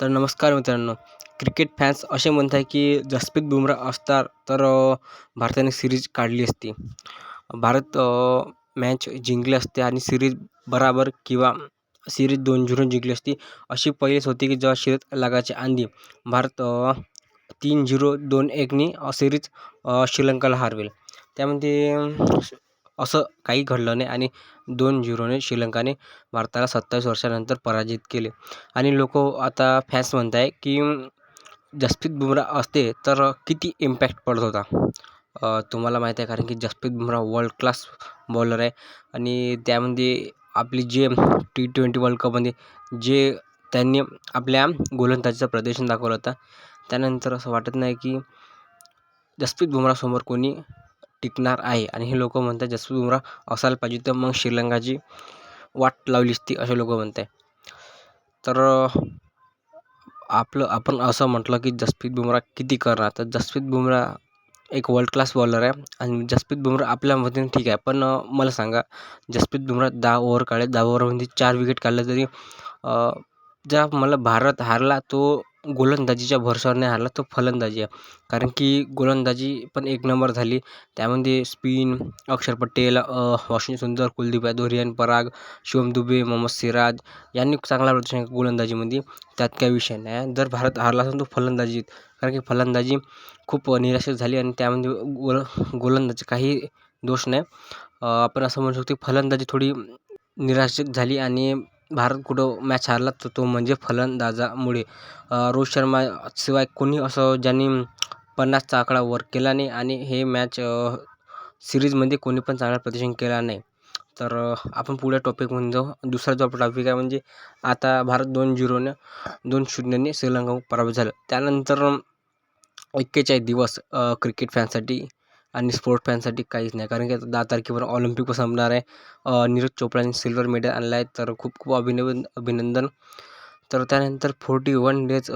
तर नमस्कार मित्रांनो. क्रिकेट फॅन्स असे म्हणत आहे की जसप्रीत बुमराह असता तर भारताने सिरीज काढली असती. भारत मॅच जिंकली असते आणि सिरीज बराबर किंवा सिरीज दोन झिरो जिंकली असती अशी पहिलीच होती की जेव्हा शर्यत लागायच्या आधी. भारत तीन झिरो दोन एकनी सिरीज श्रीलंकाला हरवेल. त्यामध्ये असं काही घडलं नाही आणि दोन झिरोने श्रीलंकाने भारताला सत्तावीस वर्षानंतर पराजित केले. आणि लोक आता फॅन्स म्हणत आहे की जसप्रीत बुमराह असते तर किती इम्पॅक्ट पडत होता? तुम्हाला माहीत आहे कारण की Jasprit Bumrah world class bowler आहे. आणि त्यामध्ये आपली जे टी ट्वेंटी वर्ल्ड कपमध्ये जे त्यांनी आपल्या गोलंदाजीचं प्रदर्शन दाखवलं होतं त्यानंतर असं वाटत नाही की जसप्रीत बुमराहसमोर कोणी टिकणार आहे. आणि हे लोक म्हणतात जसप्रीत बुमराह असायला पाहिजे तर मग श्रीलंकाची वाट लावली असती असे लोक म्हणत आहे तर आपलं आपण असं म्हटलं की जसप्रीत बुमराह किती करणार? तर जसप्रीत बुमराह एक वर्ल्ड क्लास बॉलर आहे आणि जसप्रीत बुमराह आपल्या मते ठीक आहे. पण मला सांगा जसप्रीत बुमराह दहा ओव्हर काढले दहा ओव्हरमध्ये चार विकेट काढले तरी ज्या मला भारत हारला तो गोलंदाजीच्या भरवशावर नाही हारला तो फलंदाजी आहे. कारण की गोलंदाजी पण एक नंबर झाली. त्यामध्ये स्पिन अक्षर पटेल वॉशिंग सुंदर कुलदीप यादव रियान पराग शिवम दुबे मोहम्मद सिराज यांनी चांगला प्रदर्शन गोलंदाजीमध्ये. त्यात काही विषय नाही. जर भारत हारला असेल तो फलंदाजीत कारण की फलंदाजी खूप निराशा झाली आणि त्यामध्ये गोल गोलंदाजी काही दोष नाही. आपण असं म्हणू शकतो फलंदाजी थोडी निराशित झाली आणि भारत कुठं मॅच हारला तर तो म्हणजे फलंदाजामुळे. रोहित शर्मा शिवाय कोणी असं ज्यांनी पन्नासचा आकडा वर केला नाही आणि हे मॅच सिरीजमध्ये कोणी पण चांगला प्रदर्शन केला नाही. तर आपण पुढे टॉपिकमधून जाऊ. दुसरा जो आपला टॉपिक आहे म्हणजे आता भारत दोन झिरोनं दोन शून्यने श्रीलंका पराभूत झालं. त्यानंतर एक्केचाळीस दिवस क्रिकेट फॅनसाठी आणि स्पोर्ट फॅनसाठी काहीच नाही. कारण की आता दहा तारखेवर ऑलिम्पिक संपणार आहे. नीरज चोपडाने सिल्वर मेडल आणलं आहे तर खूप खूप अभिनव अभिनंदन. तर त्यानंतर फोर्टी वन डेज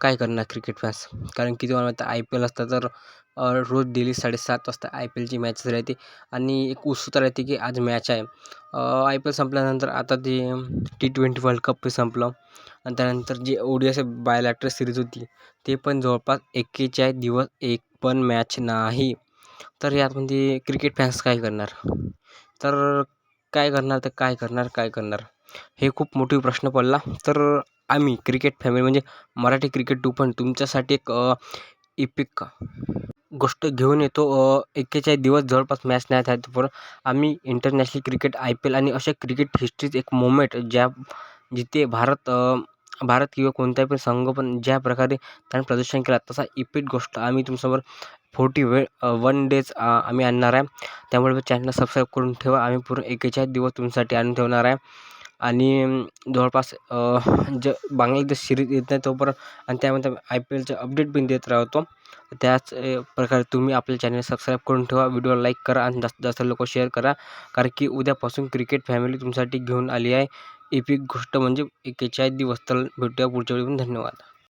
काय करणार क्रिकेट फॅन्स? कारण की तुम्हाला माहिती आय पी एल असतं तर रोज डेली साडेसात वाजता आय पी एलची मॅचेस राहते. आणि एक उत्सुकता राहते की आज मॅच आहे. आय पी एल संपल्यानंतर आता ते टी ट्वेंटी वर्ल्ड कप संपलं. आणि त्यानंतर जे ओ डी बायलॅटर सिरीज होती ते पण जवळपास एक्केचाळीस दिवस एक पण मॅच नाही. तर यामध्ये क्रिकेट फॅन्स काय करणार? तर काय करणार तर काय करणार काय करणार? हे खूप मोठी प्रश्न पडला. तर आम्ही क्रिकेट फॅमिली म्हणजे मराठी क्रिकेट टू पण तुमच्यासाठी एक इपिक गोष्ट घेऊन येतो. एक्केचाळीस दिवस जवळपास मॅच नाही आहेत पण आम्ही international cricket I P L आणि अशा क्रिकेट हिस्ट्रीत एक मोमेंट ज्या जिथे भारत भारत किंवा कोणताही पण संघ पण ज्या प्रकारे त्यांनी प्रदर्शन केला तसा इपिक गोष्ट आम्ही तुमच्यासमोर फोर्टी वेळ वन डेज आम्ही आणणार आहे. त्यामुळे चॅनल सबस्क्राईब करून ठेवा. आम्ही पूर्ण एकेचाळीस दिवस तुमच्यासाठी आणून ठेवणार आहे. आणि जवळपास ज बांगलादेश सिरीज येत नाही तोपर्यंत आणि त्यामध्ये आय पी एलचे अपडेट पण देत राहतो. त्याच प्रकारे तुम्ही आपल्या चॅनल सबस्क्राईब करून ठेवा व्हिडिओ लाईक करा आणि जास्त जास्त लोक शेअर करा. कारण की उद्यापासून क्रिकेट फॅमिली तुमच्यासाठी घेऊन आली आहे. एपिक गोष्ट म्हणजे एकेचाळीस दिवस तर भेटूया पुढच्या वेळी. पण धन्यवाद.